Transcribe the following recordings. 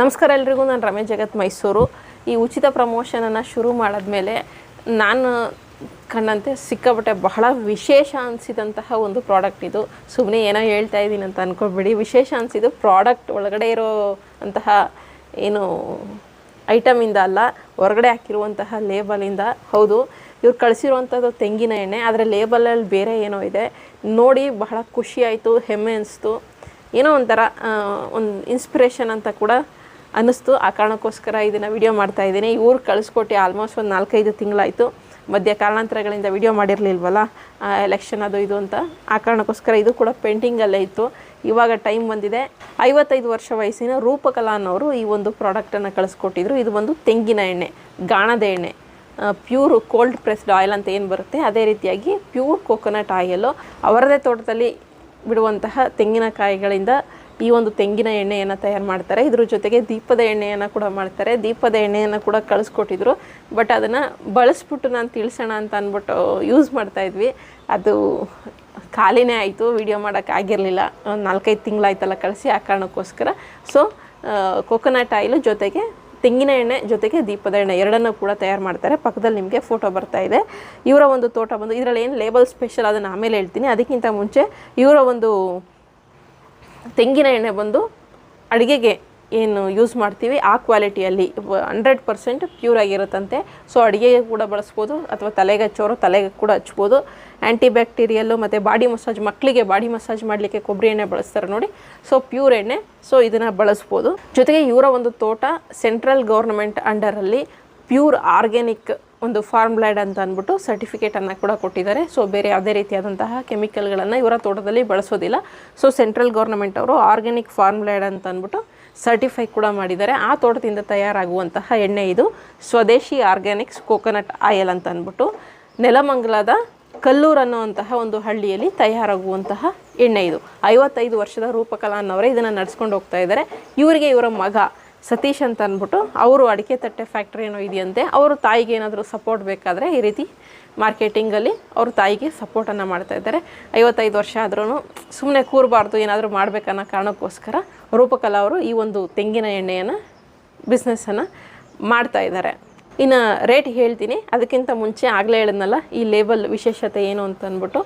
ನಮಸ್ಕಾರ ಎಲ್ರಿಗೂ, ನಾನು ರಮೇಶ್ ಜಗತ್ ಮೈಸೂರು. ಈ ಉಚಿತ ಪ್ರಮೋಷನನ್ನು ಶುರು ಮಾಡಿದ್ಮೇಲೆ ನಾನು ಕಂಡಂತೆ ಸಿಕ್ಕಾಪಟ್ಟೆ ಬಹಳ ವಿಶೇಷ ಅನಿಸಿದಂತಹ ಒಂದು ಪ್ರಾಡಕ್ಟ್ ಇದು. ಸುಮ್ಮನೆ ಏನೋ ಹೇಳ್ತಾ ಇದ್ದೀನಿ ಅಂತ ಅಂದ್ಕೊಳ್ಬೇಡಿ ವಿಶೇಷ ಅನಿಸಿದ್ದು ಪ್ರಾಡಕ್ಟ್ ಒಳಗಡೆ ಇರೋ ಅಂತಹ ಏನು ಐಟಮಿಂದ ಅಲ್ಲ, ಹೊರಗಡೆ ಹಾಕಿರುವಂತಹ ಲೇಬಲಿಂದ ಹೌದು, ಇವ್ರು ಕಳಿಸಿರುವಂಥದ್ದು ತೆಂಗಿನ ಎಣ್ಣೆ. ಆದರೆ ಲೇಬಲಲ್ಲಿ ಬೇರೆ ಏನೋ ಇದೆ. ನೋಡಿ ಬಹಳ ಖುಷಿ ಆಯಿತು, ಹೆಮ್ಮೆ ಅನಿಸ್ತು. ಏನೋ ಒಂಥರ ಒಂದು ಇನ್ಸ್ಪಿರೇಷನ್ ಅಂತ ಕೂಡ ಅನ್ನಿಸ್ತು. ಆ ಕಾರಣಕ್ಕೋಸ್ಕರ ಇದನ್ನು ವಿಡಿಯೋ ಮಾಡ್ತಾ ಇದ್ದೀನಿ. ಇವ್ರು ಕಳಿಸ್ಕೊಟ್ಟು ಆಲ್ಮೋಸ್ಟ್ ಒಂದು ನಾಲ್ಕೈದು ತಿಂಗಳಾಯಿತು. ಮಧ್ಯ ಕಾರಣಾಂತರಗಳಿಂದ ವಿಡಿಯೋ ಮಾಡಿರಲಿಲ್ವಲ್ಲ? ಎಲೆಕ್ಷನ್ ಅದು ಇದು ಅಂತ. ಆ ಕಾರಣಕ್ಕೋಸ್ಕರ ಇದು ಕೂಡ ಪೇಂಟಿಂಗಲ್ಲೇ ಇತ್ತು. ಇವಾಗ ಟೈಮ್ ಬಂದಿದೆ. ಐವತ್ತೈದು ವರ್ಷ ವಯಸ್ಸಿನ ರೂಪಕಲಾ ಅನ್ನೋರು ಈ ಒಂದು ಪ್ರಾಡಕ್ಟನ್ನು ಕಳಿಸ್ಕೊಟ್ಟಿದ್ರು. ಇದು ಒಂದು ತೆಂಗಿನ ಎಣ್ಣೆ, ಗಾಣದ ಎಣ್ಣೆ. ಪ್ಯೂರ್ ಕೋಲ್ಡ್ ಪ್ರೆಸ್ಡ್ ಆಯಿಲ್ ಅಂತ ಏನು ಬರುತ್ತೆ? ಅದೇ ರೀತಿಯಾಗಿ ಪ್ಯೂರ್ ಕೋಕೋನಟ್ ಆಯಿಲು ಅವರದೇ ತೋಟದಲ್ಲಿ ಬಿಡುವಂತಹ ತೆಂಗಿನಕಾಯಿಗಳಿಂದ ಈ ಒಂದು ತೆಂಗಿನ ಎಣ್ಣೆಯನ್ನು ತಯಾರು ಮಾಡ್ತಾರೆ. ಇದ್ರ ಜೊತೆಗೆ ದೀಪದ ಎಣ್ಣೆಯನ್ನು ಕೂಡ ಮಾಡ್ತಾರೆ. ದೀಪದ ಎಣ್ಣೆಯನ್ನು ಕೂಡ ಕಳಿಸ್ಕೊಟ್ಟಿದ್ರು. ಬಟ್ ಅದನ್ನು ಬಳಸ್ಬಿಟ್ಟು ನಾನು ತಿಳಿಸೋಣ ಅಂತ ಅಂದ್ಬಿಟ್ಟು ಯೂಸ್ ಮಾಡ್ತಾ ಇದ್ವಿ. ಅದು ಖಾಲಿನೇ ಆಯಿತು. ವಿಡಿಯೋ ಮಾಡೋಕ್ಕಾಗಿರಲಿಲ್ಲ ನಾಲ್ಕೈದು ತಿಂಗಳಾಯ್ತಲ್ಲ ಕಳಿಸಿ ಆ ಕಾರಣಕ್ಕೋಸ್ಕರ. ಸೊ ಕೊಕೊನಟ್ ಆಯಿಲು ಜೊತೆಗೆ ತೆಂಗಿನ ಎಣ್ಣೆ ಜೊತೆಗೆ ದೀಪದ ಎಣ್ಣೆ ಎರಡನ್ನೂ ಕೂಡ ತಯಾರು ಮಾಡ್ತಾರೆ. ಪಕ್ಕದಲ್ಲಿ ನಿಮಗೆ ಫೋಟೋ ಬರ್ತಾ ಇದೆ. ಇವರ ಒಂದು ತೋಟ ಬಂದು ಇದರಲ್ಲಿ ಏನು ಲೇಬಲ್ ಸ್ಪೆಷಲ್ ಅದನ್ನು ಆಮೇಲೆ ಹೇಳ್ತೀನಿ. ಅದಕ್ಕಿಂತ ಮುಂಚೆ ಇವರ ಒಂದು ತೆಂಗಿನ ಎಣ್ಣೆ ಬಂದು ಅಡುಗೆಗೆ ಏನು ಯೂಸ್ ಮಾಡ್ತೀವಿ, ಆ ಕ್ವಾಲಿಟಿಯಲ್ಲಿ ಹಂಡ್ರೆಡ್ ಪರ್ಸೆಂಟ್ ಪ್ಯೂರ್ ಆಗಿರುತ್ತಂತೆ. ಸೊ ಅಡುಗೆಗೆ ಕೂಡ ಬಳಸ್ಬೋದು, ಅಥವಾ ತಲೆಗೆ ಹಚ್ಚೋರು ತಲೆಗೆ ಕೂಡ ಹಚ್ಬೋದು. ಆ್ಯಂಟಿ ಬ್ಯಾಕ್ಟೀರಿಯಲ್ಲು ಮತ್ತು ಬಾಡಿ ಮಸಾಜ್ ಮಕ್ಕಳಿಗೆ ಬಾಡಿ ಮಸಾಜ್ ಮಾಡಲಿಕ್ಕೆ ಕೊಬ್ಬರಿ ಎಣ್ಣೆ ಬಳಸ್ತಾರೆ ನೋಡಿ. ಸೊ ಪ್ಯೂರ್ ಎಣ್ಣೆ. ಸೊ ಇದನ್ನು ಬಳಸ್ಬೋದು. ಜೊತೆಗೆ ಇವರ ಒಂದು ತೋಟ ಸೆಂಟ್ರಲ್ ಗೌರ್ಮೆಂಟ್ ಅಂಡರಲ್ಲಿ ಪ್ಯೂರ್ ಆರ್ಗ್ಯಾನಿಕ್ ಒಂದು ಫಾರ್ಮ್ ಲ್ಯಾಡ್ ಅಂತ ಅಂದ್ಬಿಟ್ಟು ಸರ್ಟಿಫಿಕೇಟನ್ನು ಕೂಡ ಕೊಟ್ಟಿದ್ದಾರೆ. ಸೊ ಬೇರೆ ಯಾವುದೇ ರೀತಿಯಾದಂತಹ ಕೆಮಿಕಲ್ಗಳನ್ನು ಇವರ ತೋಟದಲ್ಲಿ ಬಳಸೋದಿಲ್ಲ. ಸೊ ಸೆಂಟ್ರಲ್ ಗೌರ್ಮೆಂಟ್ ಅವರು ಆರ್ಗ್ಯಾನಿಕ್ ಫಾರ್ಮ್ ಲ್ಯಾಡ್ ಅಂತ ಅಂದ್ಬಿಟ್ಟು ಸರ್ಟಿಫೈ ಕೂಡ ಮಾಡಿದ್ದಾರೆ. ಆ ತೋಟದಿಂದ ತಯಾರಾಗುವಂತಹ ಎಣ್ಣೆ ಇದು. ಸ್ವದೇಶಿ ಆರ್ಗ್ಯಾನಿಕ್ಸ್ ಕೋಕೋನಟ್ ಆಯಿಲ್ ಅಂತ ಅಂದ್ಬಿಟ್ಟು ನೆಲಮಂಗಲದ ಕಲ್ಲೂರು ಅನ್ನುವಂತಹ ಒಂದು ಹಳ್ಳಿಯಲ್ಲಿ ತಯಾರಾಗುವಂತಹ ಎಣ್ಣೆ ಇದು. ಐವತ್ತೈದು ವರ್ಷದ ರೂಪಕಲಾ ಅನ್ನೋರೇ ಇದನ್ನು ನಡೆಸ್ಕೊಂಡು ಹೋಗ್ತಾ ಇದ್ದಾರೆ. ಇವರಿಗೆ ಇವರ ಮಗ ಸತೀಶ್ ಅಂತ ಅಂದ್ಬಿಟ್ಟು ಅವರು ಅಡಿಕೆ ತಟ್ಟೆ ಫ್ಯಾಕ್ಟ್ರಿ ಏನೋ ಇದೆಯಂತೆ, ಅವರು ತಾಯಿಗೆ ಏನಾದರೂ ಸಪೋರ್ಟ್ ಬೇಕಾದರೆ ಈ ರೀತಿ ಮಾರ್ಕೆಟಿಂಗಲ್ಲಿ ಅವ್ರ ತಾಯಿಗೆ ಸಪೋರ್ಟನ್ನು ಮಾಡ್ತಾ ಇದ್ದಾರೆ. ಐವತ್ತೈದು ವರ್ಷ ಆದ್ರೂ ಸುಮ್ಮನೆ ಕೂರಬಾರ್ದು, ಏನಾದರೂ ಮಾಡಬೇಕನ್ನೋ ಕಾರಣಕ್ಕೋಸ್ಕರ ರೂಪಕಲಾ ಅವರು ಈ ಒಂದು ತೆಂಗಿನ ಎಣ್ಣೆಯನ್ನು ಬಿಸ್ನೆಸ್ಸನ್ನು ಮಾಡ್ತಾ ಇದ್ದಾರೆ. ಇನ್ನು ರೇಟ್ ಹೇಳ್ತೀನಿ, ಅದಕ್ಕಿಂತ ಮುಂಚೆ ಆಗಲೇ ಹೇಳಿದ್ನಲ್ಲ, ಈ ಲೇಬಲ್ ವಿಶೇಷತೆ ಏನು ಅಂತ ಅಂದ್ಬಿಟ್ಟು,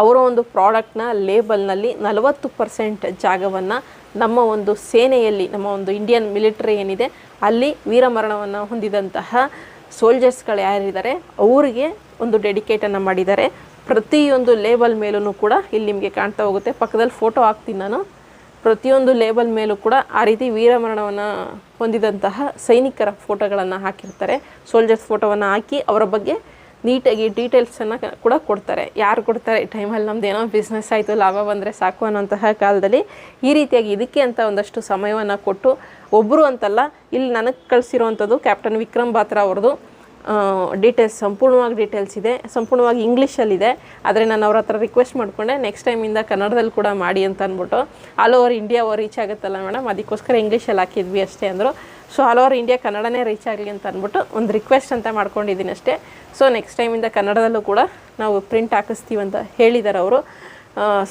ಅವರ ಒಂದು ಪ್ರಾಡಕ್ಟ್ನ ಲೇಬಲ್ನಲ್ಲಿ ನಲವತ್ತು ಪರ್ಸೆಂಟ್ ಜಾಗವನ್ನು ನಮ್ಮ ಒಂದು ಸೇನೆಯಲ್ಲಿ, ನಮ್ಮ ಒಂದು ಇಂಡಿಯನ್ ಮಿಲಿಟರಿ ಏನಿದೆ, ಅಲ್ಲಿ ವೀರಮರಣವನ್ನು ಹೊಂದಿದಂತಹ ಸೋಲ್ಜರ್ಸ್ಗಳು ಯಾರಿದ್ದಾರೆ, ಅವರಿಗೆ ಒಂದು ಡೆಡಿಕೇಟನ್ನು ಮಾಡಿದ್ದಾರೆ. ಪ್ರತಿಯೊಂದು ಲೇಬಲ್ ಮೇಲೂ ಕೂಡ ಇಲ್ಲಿ ನಿಮಗೆ ಕಾಣ್ತಾ ಹೋಗುತ್ತೆ. ಪಕ್ಕದಲ್ಲಿ ಫೋಟೋ ಹಾಕ್ತೀನಿ ನಾನು. ಪ್ರತಿಯೊಂದು ಲೇಬಲ್ ಮೇಲೂ ಕೂಡ ಆ ರೀತಿ ವೀರಮರಣವನ್ನು ಹೊಂದಿದಂತಹ ಸೈನಿಕರ ಫೋಟೋಗಳನ್ನು ಹಾಕಿರ್ತಾರೆ. ಸೋಲ್ಜರ್ಸ್ ಫೋಟೋವನ್ನು ಹಾಕಿ ಅವರ ಬಗ್ಗೆ ನೀಟಾಗಿ ಡೀಟೇಲ್ಸನ್ನು ಕೂಡ ಕೊಡ್ತಾರೆ. ಯಾರು ಕೊಡ್ತಾರೆ? ಈ ಟೈಮಲ್ಲಿ ನಮ್ದು ಏನೋ ಬಿಸ್ನೆಸ್ ಆಯಿತು, ಲಾಭ ಬಂದರೆ ಸಾಕು ಅನ್ನೋಂತಹ ಕಾಲದಲ್ಲಿ ಈ ರೀತಿಯಾಗಿ ಇದಕ್ಕೆ ಅಂತ ಒಂದಷ್ಟು ಸಮಯವನ್ನು ಕೊಟ್ಟು ಒಬ್ಬರು ಅಂತಲ್ಲ, ಇಲ್ಲಿ ನನಗೆ ಕಳಿಸಿರುವಂಥದ್ದು ಕ್ಯಾಪ್ಟನ್ ವಿಕ್ರಮ್ ಬಾತ್ರಾ ಅವ್ರದ್ದು ಡೀಟೇಲ್ಸ್ ಸಂಪೂರ್ಣವಾಗಿ ಡೀಟೇಲ್ಸ್ ಇದೆ. ಸಂಪೂರ್ಣವಾಗಿ ಇಂಗ್ಲೀಷಲ್ಲಿದೆ ಆದರೆ ನಾನು ಅವ್ರ ಹತ್ರ ರಿಕ್ವೆಸ್ಟ್ ಮಾಡಿಕೊಂಡೆ ನೆಕ್ಸ್ಟ್ ಟೈಮಿಂದ ಕನ್ನಡದಲ್ಲಿ ಕೂಡ ಮಾಡಿ ಅಂತ ಅಂದ್ಬಿಟ್ಟು. ಆಲ್ ಓವರ್ ಇಂಡಿಯಾ ರೀಚ್ ಆಗುತ್ತಲ್ಲ ಮೇಡಮ್ ಅದಕ್ಕೋಸ್ಕರ ಇಂಗ್ಲೀಷಲ್ಲಿ ಹಾಕಿದ್ವಿ ಅಷ್ಟೇ ಅಂದರು. ಸೊ ಆಲ್ ಓವರ್ ಇಂಡಿಯಾ ಕನ್ನಡನೇ ರೀಚ್ ಆಗಲಿ ಅಂತ ಅಂದ್ಬಿಟ್ಟು ಒಂದು ರಿಕ್ವೆಸ್ಟ್ ಅಂತ ಮಾಡ್ಕೊಂಡಿದ್ದೀನಿ ಅಷ್ಟೇ. ಸೊ ನೆಕ್ಸ್ಟ್ ಟೈಮಿಂದ ಕನ್ನಡದಲ್ಲೂ ಕೂಡ ನಾವು ಪ್ರಿಂಟ್ ಹಾಕಿಸ್ತೀವಿ ಅಂತ ಹೇಳಿದ್ದಾರೆ ಅವರು.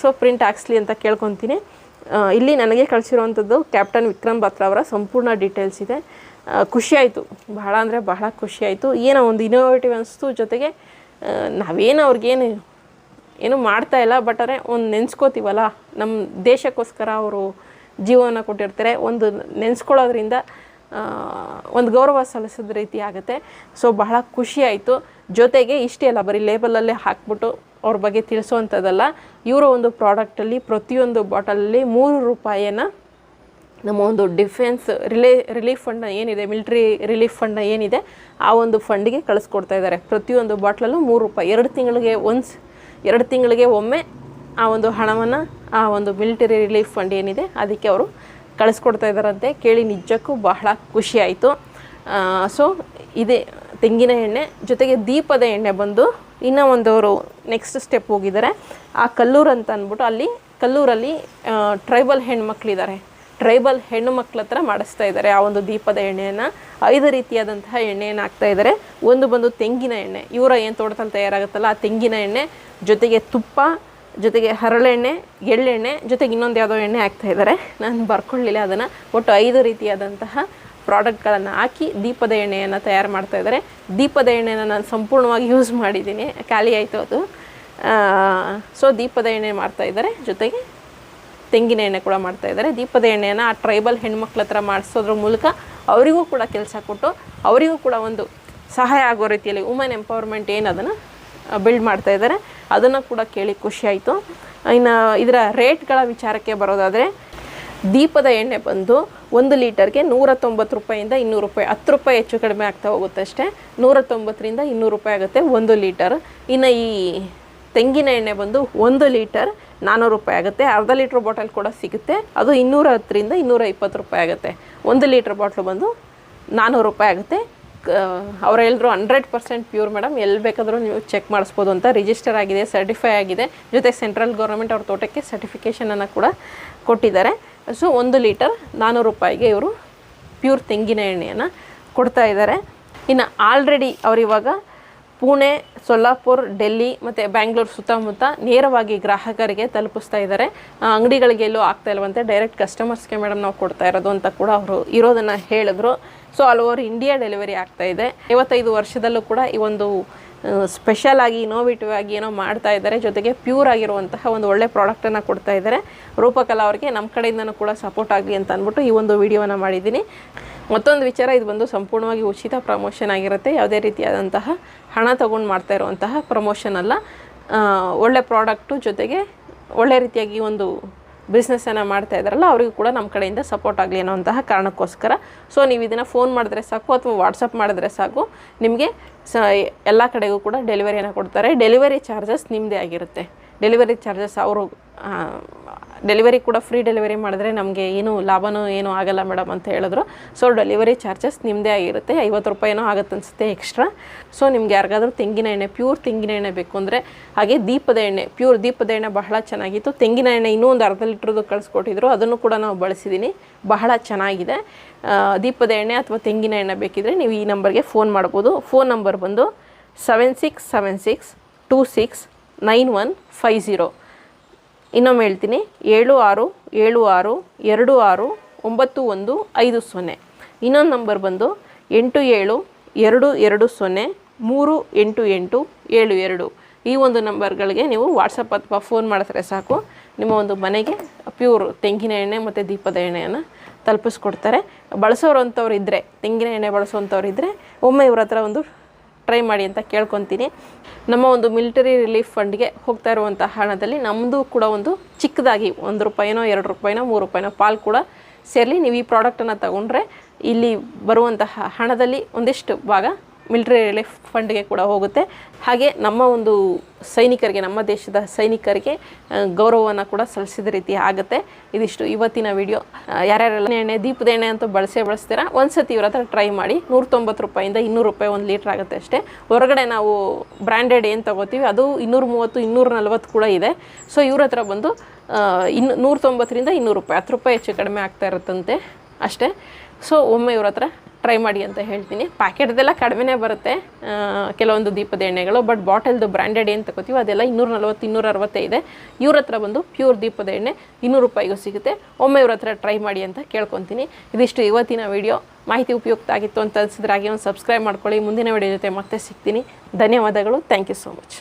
ಸೊ ಪ್ರಿಂಟ್ ಹಾಕ್ಸ್ಲಿ ಅಂತ ಕೇಳ್ಕೊತೀನಿ. ಇಲ್ಲಿ ನನಗೆ ಕಳಿಸಿರುವಂಥದ್ದು ಕ್ಯಾಪ್ಟನ್ ವಿಕ್ರಮ್ ಬಾತ್ರಾ ಅವರ ಸಂಪೂರ್ಣ ಡೀಟೇಲ್ಸ್ ಇದೆ. ಖುಷಿಯಾಯಿತು ಬಹಳ ಅಂದರೆ ಬಹಳ ಖುಷಿಯಾಯಿತು ಏನೋ ಒಂದು ಇನೋವೇಟಿವ್ ಅನಿಸ್ತು ಜೊತೆಗೆ ನಾವೇನು ಅವ್ರಿಗೇನು ಏನು ಮಾಡ್ತಾ ಇಲ್ಲ ಬಟ್ ಆದರೆ ಒಂದು ನೆನೆಸ್ಕೋತೀವಲ್ಲ. ನಮ್ಮ ದೇಶಕ್ಕೋಸ್ಕರ ಅವರು ಜೀವನ ಕೊಟ್ಟಿರ್ತಾರೆ. ಒಂದು ನೆನೆಸ್ಕೊಳ್ಳೋದ್ರಿಂದ ಒಂದು ಗೌರವ ಸಲ್ಲಿಸಿದ ರೀತಿ ಆಗುತ್ತೆ. ಸೊ ಬಹಳ ಖುಷಿ ಆಯಿತು. ಜೊತೆಗೆ ಇಷ್ಟೇ ಅಲ್ಲ ಬರೀ ಲೇಬಲಲ್ಲೇ ಹಾಕ್ಬಿಟ್ಟು ಅವ್ರ ಬಗ್ಗೆ ತಿಳಿಸುವಂಥದ್ದಲ್ಲ. ಇವರ ಒಂದು ಪ್ರಾಡಕ್ಟಲ್ಲಿ ಪ್ರತಿಯೊಂದು ಬಾಟಲಲ್ಲಿ ಮೂರು ರೂಪಾಯಿಯನ್ನು ನಮ್ಮ ಒಂದು ಡಿಫೆನ್ಸ್ ರಿಲೇ, ರಿಲೀಫ್ ಫಂಡ್ ಏನಿದೆ, ಮಿಲ್ಟ್ರಿ ರಿಲೀಫ್ ಫಂಡ್ ಏನಿದೆ, ಆ ಒಂದು ಫಂಡಿಗೆ ಕಳಿಸ್ಕೊಡ್ತಾ ಇದ್ದಾರೆ ಪ್ರತಿಯೊಂದು ಬಾಟ್ಲಲ್ಲೂ ಮೂರು ರೂಪಾಯಿ. ಎರಡು ತಿಂಗಳಿಗೆ ಒನ್ಸ್, ಎರಡು ತಿಂಗಳಿಗೆ ಒಮ್ಮೆ ಆ ಒಂದು ಹಣವನ್ನು, ಆ ಒಂದು ಮಿಲಿಟರಿ ರಿಲೀಫ್ ಫಂಡ್ ಏನಿದೆ, ಅದಕ್ಕೆ ಅವರು ಕಳಿಸ್ಕೊಡ್ತಾ ಇದ್ದಾರಂತೆ, ಕೇಳಿ ನಿಜಕ್ಕೂ ಬಹಳ ಖುಷಿ ಆಯಿತು. ಸೊ ಇದೇ ತೆಂಗಿನ ಎಣ್ಣೆ, ಜೊತೆಗೆ ದೀಪದ ಎಣ್ಣೆ ಬಂದು ಇನ್ನೂ ಒಂದು ಅವರು ನೆಕ್ಸ್ಟ್ ಸ್ಟೆಪ್ ಹೋಗಿದ್ದಾರೆ. ಆ ಕಲ್ಲೂರು ಅಂತ ಅಂದ್ಬಿಟ್ಟು ಅಲ್ಲಿ, ಕಲ್ಲೂರಲ್ಲಿ ಟ್ರೈಬಲ್ ಹೆಣ್ಮಕ್ಳಿದ್ದಾರೆ. ಟ್ರೈಬಲ್ ಹೆಣ್ಣು ಮಕ್ಳ ಹತ್ರ ಮಾಡಿಸ್ತಾ ಇದ್ದಾರೆ ಆ ಒಂದು ದೀಪದ ಎಣ್ಣೆಯನ್ನು. ಐದು ರೀತಿಯಾದಂತಹ ಎಣ್ಣೆಯನ್ನು ಹಾಕ್ತಾ ಇದ್ದಾರೆ. ಒಂದು ಬಂದು ತೆಂಗಿನ ಎಣ್ಣೆ. ಇವರ ಏನು ತೋಟದಲ್ಲಿ ತಯಾರಾಗುತ್ತಲ್ಲ, ಆ ತೆಂಗಿನ ಎಣ್ಣೆ, ಜೊತೆಗೆ ತುಪ್ಪ ಜೊತೆಗೆ ಹರಳೆಣ್ಣೆ, ಎಳ್ಳೆಣ್ಣೆ, ಜೊತೆಗೆ ಇನ್ನೊಂದು ಯಾವುದೋ ಎಣ್ಣೆ ಹಾಕ್ತಾ ಇದ್ದಾರೆ. ನಾನು ಬರ್ಕೊಳ್ಳಿಲ್ಲ ಅದನ್ನು. ಒಟ್ಟು ಐದು ರೀತಿಯಾದಂತಹ ಪ್ರಾಡಕ್ಟ್ಗಳನ್ನು ಹಾಕಿ ದೀಪದ ಎಣ್ಣೆಯನ್ನು ತಯಾರು ಮಾಡ್ತಾ ಇದ್ದಾರೆ. ದೀಪದ ಎಣ್ಣೆನ ನಾನು ಸಂಪೂರ್ಣವಾಗಿ ಯೂಸ್ ಮಾಡಿದ್ದೀನಿ. ಖಾಲಿ ಆಯಿತು ಅದು. ಸೊ ದೀಪದ ಎಣ್ಣೆ ಮಾಡ್ತಾ ಇದ್ದಾರೆ. ಜೊತೆಗೆ ತೆಂಗಿನ ಎಣ್ಣೆ ಕೂಡ ಮಾಡ್ತಾ ಇದ್ದಾರೆ. ದೀಪದ ಎಣ್ಣೆಯನ್ನು ಆ ಟ್ರೈಬಲ್ ಹೆಣ್ಮಕ್ಳ ಹತ್ರ ಮಾಡಿಸೋದ್ರ ಮೂಲಕ ಅವರಿಗೂ ಕೂಡ ಕೆಲಸ ಕೊಟ್ಟು ಅವರಿಗೂ ಕೂಡ ಒಂದು ಸಹಾಯ ಆಗೋ ರೀತಿಯಲ್ಲಿ ವುಮೆನ್ ಎಂಪವರ್ಮೆಂಟ್ ಏನು ಅದನ್ನು ಬಿಲ್ಡ್ ಮಾಡ್ತಾ ಇದ್ದಾರೆ. ಅದನ್ನು ಕೂಡ ಕೇಳಿ ಖುಷಿಯಾಯಿತು ಇನ್ನು ಇದರ ರೇಟ್ಗಳ ವಿಚಾರಕ್ಕೆ ಬರೋದಾದರೆ, ದೀಪದ ಎಣ್ಣೆ ಬಂದು ಒಂದು ಲೀಟರ್ಗೆ ನೂರ ತೊಂಬತ್ತು ರೂಪಾಯಿಂದ ಇನ್ನೂರು ರೂಪಾಯಿ, ಹತ್ತು ರೂಪಾಯಿ ಹೆಚ್ಚು ಕಡಿಮೆ ಆಗ್ತಾ ಹೋಗುತ್ತೆ ಅಷ್ಟೇ. ನೂರ ತೊಂಬತ್ತರಿಂದ ಇನ್ನೂರು ರೂಪಾಯಿ ಆಗುತ್ತೆ ಒಂದು ಲೀಟರ್. ಇನ್ನು ಈ ತೆಂಗಿನ ಎಣ್ಣೆ ಬಂದು ಒಂದು ಲೀಟರ್ ನಾನ್ನೂರು ರೂಪಾಯಿ ಆಗುತ್ತೆ. ಅರ್ಧ ಲೀಟ್ರ್ ಬಾಟಲ್ ಕೂಡ ಸಿಗುತ್ತೆ. ಅದು ಇನ್ನೂರ ಹತ್ತರಿಂದ ಇನ್ನೂರ ಇಪ್ಪತ್ತು ರೂಪಾಯಿ ಆಗುತ್ತೆ. ಒಂದು ಲೀಟ್ರ್ ಬಾಟ್ಲು ಬಂದು ನಾನ್ನೂರು ರೂಪಾಯಿ ಆಗುತ್ತೆ. ಅವ್ರು ಹೇಳಿದ್ರು ಹಂಡ್ರೆಡ್ ಪರ್ಸೆಂಟ್ ಪ್ಯೂರ್ ಮೇಡಮ್. ಎಲ್ಲಿ ಬೇಕಾದರೂ ನೀವು ಚೆಕ್ ಮಾಡಿಸ್ಬೋದು ಅಂತ ರಿಜಿಸ್ಟರ್ ಆಗಿದೆ, ಸರ್ಟಿಫೈ ಆಗಿದೆ. ಜೊತೆ ಸೆಂಟ್ರಲ್ ಗೌರ್ಮೆಂಟ್ ಅವ್ರ ತೋಟಕ್ಕೆ ಸರ್ಟಿಫಿಕೇಷನನ್ನು ಕೂಡ ಕೊಟ್ಟಿದ್ದಾರೆ. ಸೊ, ಒಂದು ಲೀಟರ್ ನಾನ್ನೂರು ರೂಪಾಯಿಗೆ ಇವರು ಪ್ಯೂರ್ ತೆಂಗಿನ ಎಣ್ಣೆಯನ್ನು ಕೊಡ್ತಾ ಇದ್ದಾರೆ. ಇನ್ನು ಆಲ್ರೆಡಿ ಅವರಿವಾಗ ಪುಣೆ, ಸೊಲ್ಲಾಪುರ್, ಡೆಲ್ಲಿ ಮತ್ತು ಬ್ಯಾಂಗ್ಳೂರು ಸುತ್ತಮುತ್ತ ನೇರವಾಗಿ ಗ್ರಾಹಕರಿಗೆ ತಲುಪಿಸ್ತಾ ಇದ್ದಾರೆ. ಅಂಗಡಿಗಳಿಗೆ ಎಲ್ಲೂ ಆಗ್ತಾ ಇಲ್ವಂತೆ ಡೈರೆಕ್ಟ್ ಕಸ್ಟಮರ್ಸ್ಗೆ ಮೇಡಮ್ ನಾವು ಕೊಡ್ತಾ ಇರೋದು ಅಂತ ಕೂಡ ಅವರು ಇರೋದನ್ನು ಹೇಳಿದ್ರು. So all over India delivery ಆಗ್ತಾ ಇದೆ. ಐವತ್ತೈದು ವರ್ಷದಲ್ಲೂ ಕೂಡ ಈ ಒಂದು ಸ್ಪೆಷಲ್ ಆಗಿ ಇನೋವೇಟಿವ್ ಆಗಿ ಏನೋ ಮಾಡ್ತಾ ಇದ್ದಾರೆ. ಜೊತೆಗೆ ಪ್ಯೂರ್ ಆಗಿರುವಂತಹ ಒಂದು ಒಳ್ಳೆ ಪ್ರಾಡಕ್ಟನ್ನು ಕೊಡ್ತಾ ಇದ್ದಾರೆ. ರೂಪಕಲಾ ಅವ್ರಿಗೆ ನಮ್ಮ ಕಡೆಯಿಂದನೂ ಕೂಡ ಸಪೋರ್ಟ್ ಆಗಲಿ ಅಂತ ಅಂದ್ಬಿಟ್ಟು ಈ ಒಂದು ವಿಡಿಯೋನ ಮಾಡಿದ್ದೀನಿ. ಮತ್ತೊಂದು ವಿಚಾರ, ಇದು ಬಂದು ಸಂಪೂರ್ಣವಾಗಿ ಉಚಿತ ಪ್ರಮೋಷನ್ ಆಗಿರುತ್ತೆ. ಯಾವುದೇ ರೀತಿಯಾದಂತಹ ಹಣ ತಗೊಂಡು ಮಾಡ್ತಾ ಇರುವಂತಹ ಪ್ರಮೋಷನ್ ಅಲ್ಲ. ಒಳ್ಳೆ ಪ್ರಾಡಕ್ಟು ಜೊತೆಗೆ ಒಳ್ಳೆ ರೀತಿಯಾಗಿ ಒಂದು ಬಿಸ್ನೆಸ್ಸನ್ನು ಮಾಡ್ತಾ ಇದ್ದಾರಲ್ಲ ಅವರಿಗೂ ಕೂಡ ನಮ್ಮ ಕಡೆಯಿಂದ ಸಪೋರ್ಟ್ ಆಗಲಿ ಅನ್ನೋಂತಹ ಕಾರಣಕ್ಕೋಸ್ಕರ. ಸೊ ನೀವು ಇದನ್ನು ಫೋನ್ ಮಾಡಿದ್ರೆ ಸಾಕು ಅಥವಾ ವಾಟ್ಸಪ್ ಮಾಡಿದ್ರೆ ಸಾಕು. ನಿಮಗೆ ಸ ಎಲ್ಲ ಕಡೆಗೂ ಕೂಡ ಡೆಲಿವರಿಯನ್ನು ಕೊಡ್ತಾರೆ. ಡೆಲಿವರಿ ಚಾರ್ಜಸ್ ನಿಮ್ಮದೇ ಆಗಿರುತ್ತೆ. ಡೆಲಿವರಿ ಚಾರ್ಜಸ್ ಅವರು ಡೆಲಿವರಿ ಕೂಡ ಫ್ರೀ ಡೆಲಿವರಿ ಮಾಡಿದ್ರೆ ನಮಗೆ ಏನು ಲಾಭನೂ ಏನೂ ಆಗಲ್ಲ ಮೇಡಮ್ ಅಂತ ಹೇಳಿದ್ರು. ಸೊ ಡೆಲಿವರಿ ಚಾರ್ಜಸ್ ನಿಮ್ಮದೇ ಆಗಿರುತ್ತೆ. ಐವತ್ತು ರೂಪಾಯಿನೋ ಆಗುತ್ತೆ ಅನಿಸುತ್ತೆ ಎಕ್ಸ್ಟ್ರಾ ಸೊ ನಿಮ್ಗೆ ಯಾರಿಗಾದ್ರೂ ತೆಂಗಿನ ಎಣ್ಣೆ ಪ್ಯೂರ್ ತೆಂಗಿನ ಎಣ್ಣೆ ಬೇಕು ಅಂದರೆ, ಹಾಗೆ ದೀಪದ ಎಣ್ಣೆ ಪ್ಯೂರ್ ದೀಪದ ಎಣ್ಣೆ ಬಹಳ ಚೆನ್ನಾಗಿತ್ತು. ತೆಂಗಿನ ಎಣ್ಣೆ ಇನ್ನೂ ಒಂದು ಅರ್ಧ ಲೀಟ್ರದ್ದು ಕಳಿಸ್ಕೊಟ್ಟಿದ್ರು. ಅದನ್ನು ಕೂಡ ನಾವು ಬಳಸಿದ್ದೀನಿ ಬಹಳ ಚೆನ್ನಾಗಿದೆ. ದೀಪದ ಎಣ್ಣೆ ಅಥವಾ ತೆಂಗಿನ ಎಣ್ಣೆ ಬೇಕಿದ್ರೆ ನೀವು ಈ ನಂಬರ್ಗೆ ಫೋನ್ ಮಾಡ್ಬೋದು. ಫೋನ್ ನಂಬರ್ ಬಂದು seven six seven six two six nine one five zero. ಇನ್ನೊಮ್ಮೆ ಹೇಳ್ತೀನಿ, ಏಳು ಆರು ಏಳು ಆರು, ಎರಡು ಆರು, ಒಂಬತ್ತು ಒಂದು ಐದು ಸೊನ್ನೆ. ಇನ್ನೊಂದು ನಂಬರ್ ಬಂದು ಎಂಟು ಏಳು, ಎರಡು ಎರಡು ಸೊನ್ನೆ, ಮೂರು ಎಂಟು ಎಂಟು, ಏಳು ಎರಡು. ಈ ಒಂದು ನಂಬರ್ಗಳಿಗೆ ನೀವು ವಾಟ್ಸಪ್ ಅಥವಾ ಫೋನ್ ಮಾಡಿದ್ರೆ ಸಾಕು. ನಿಮ್ಮ ಒಂದು ಮನೆಗೆ ಪ್ಯೂರ್ ತೆಂಗಿನ ಎಣ್ಣೆ ಮತ್ತು ದೀಪದ ಎಣ್ಣೆಯನ್ನು ತಲುಪಿಸ್ಕೊಡ್ತಾರೆ. ಬಳಸೋರು ಅಂಥವ್ರು ಇದ್ದರೆ ತೆಂಗಿನ ಎಣ್ಣೆ ಬಳಸೋವಂಥವ್ರು ಇದ್ದರೆ ಒಮ್ಮೆ ಇವ್ರ ಹತ್ರ ಒಂದು ಟ್ರೈ ಮಾಡಿ ಅಂತ ಕೇಳ್ಕೊತೀನಿ. ನಮ್ಮ ಒಂದು ಮಿಲಿಟರಿ ರಿಲೀಫ್ ಫಂಡ್ಗೆ ಹೋಗ್ತಾ ಇರುವಂಥ ಹಣದಲ್ಲಿ ನಮ್ಮದು ಕೂಡ ಒಂದು ಚಿಕ್ಕದಾಗಿ ಒಂದು ರೂಪಾಯಿನೋ, ಎರಡು ರೂಪಾಯಿನೋ, ಮೂರು ರೂಪಾಯಿನೋ ಪಾಲ್ ಕೂಡ ಸೇರಲಿ. ನೀವು ಈ ಪ್ರಾಡಕ್ಟನ್ನು ತಗೊಂಡ್ರೆ ಇಲ್ಲಿ ಬರುವಂತಹ ಹಣದಲ್ಲಿ ಒಂದಿಷ್ಟು ಭಾಗ ಮಿಲಿಟರಿ ರಿಲೀಫ್ ಫಂಡ್ಗೆ ಕೂಡ ಹೋಗುತ್ತೆ. ಹಾಗೆ ನಮ್ಮ ಒಂದು ಸೈನಿಕರಿಗೆ, ನಮ್ಮ ದೇಶದ ಸೈನಿಕರಿಗೆ ಗೌರವವನ್ನು ಕೂಡ ಸಲ್ಲಿಸಿದ ರೀತಿ ಆಗುತ್ತೆ. ಇದಿಷ್ಟು ಇವತ್ತಿನ ವಿಡಿಯೋ. ಯಾರ್ಯಾರೆಲ್ಲ ಎಣ್ಣೆ, ದೀಪದ ಎಣ್ಣೆ ಅಂತ ಬಳಸೇ ಬಳಸ್ತೀರಾ? ಒಂದ್ಸತಿ ಇವ್ರ ಹತ್ರ ಟ್ರೈ ಮಾಡಿ. ನೂರ ತೊಂಬತ್ತು ರೂಪಾಯಿಂದ ಇನ್ನೂರು ರೂಪಾಯಿ ಒಂದು ಲೀಟ್ರ್ ಆಗುತ್ತೆ ಅಷ್ಟೇ. ಹೊರಗಡೆ ನಾವು ಬ್ರ್ಯಾಂಡೆಡ್ ಏನು ತಗೋತೀವಿ, ಅದು ಇನ್ನೂರ ಮೂವತ್ತು ಇನ್ನೂರ ನಲ್ವತ್ತು ಕೂಡ ಇದೆ. ಸೊ, ಇವ್ರ ಹತ್ರ ಬಂದು ಇನ್ನು ನೂರ ತೊಂಬತ್ತರಿಂದ ಇನ್ನೂರು ರೂಪಾಯಿ ಹತ್ತು ರೂಪಾಯಿ ಹೆಚ್ಚು ಕಡಿಮೆ ಆಗ್ತಾ ಇರುತ್ತಂತೆ ಅಷ್ಟೇ. ಸೊ, ಒಮ್ಮೆ ಇವ್ರ ಹತ್ರ ಟ್ರೈ ಮಾಡಿ ಅಂತ ಹೇಳ್ತೀನಿ. ಪ್ಯಾಕೆಟ್ದೆಲ್ಲ ಕಡಿಮೆನೇ ಬರುತ್ತೆ. ಕೆಲವೊಂದು ದೀಪದ ಎಣ್ಣೆಗಳು ಬಟ್ ಬಾಟಲ್ದು ಬ್ರ್ಯಾಂಡೆಡ್ ಏನು ತಗೋತೀವಿ ಅದೆಲ್ಲ ಇನ್ನೂರ ನಲ್ವತ್ತು ಇನ್ನೂರ ಅರವತ್ತೇ ಇದೆ. ಇವ್ರ ಹತ್ರ ಬಂದು ಪ್ಯೂರ್ ದೀಪದ ಎಣ್ಣೆ ಇನ್ನೂರು ರೂಪಾಯಿಗೂ ಸಿಗುತ್ತೆ. ಒಮ್ಮೆ ಇವ್ರ ಹತ್ರ ಟ್ರೈ ಮಾಡಿ ಅಂತ ಕೇಳ್ಕೊತೀನಿ. ಇದಿಷ್ಟು ಇವತ್ತಿನ ವಿಡಿಯೋ ಮಾಹಿತಿ ಉಪಯುಕ್ತ ಆಗಿತ್ತು ಅಂತ ಅನಿಸಿದ್ರೆ ಹಾಗೆ ಒಂದು ಸಬ್ಸ್ಕ್ರೈಬ್ ಮಾಡ್ಕೊಳ್ಳಿ. ಮುಂದಿನ ವಿಡಿಯೋ ಜೊತೆ ಮತ್ತೆ ಸಿಗ್ತೀನಿ. ಧನ್ಯವಾದಗಳು. Thank you so much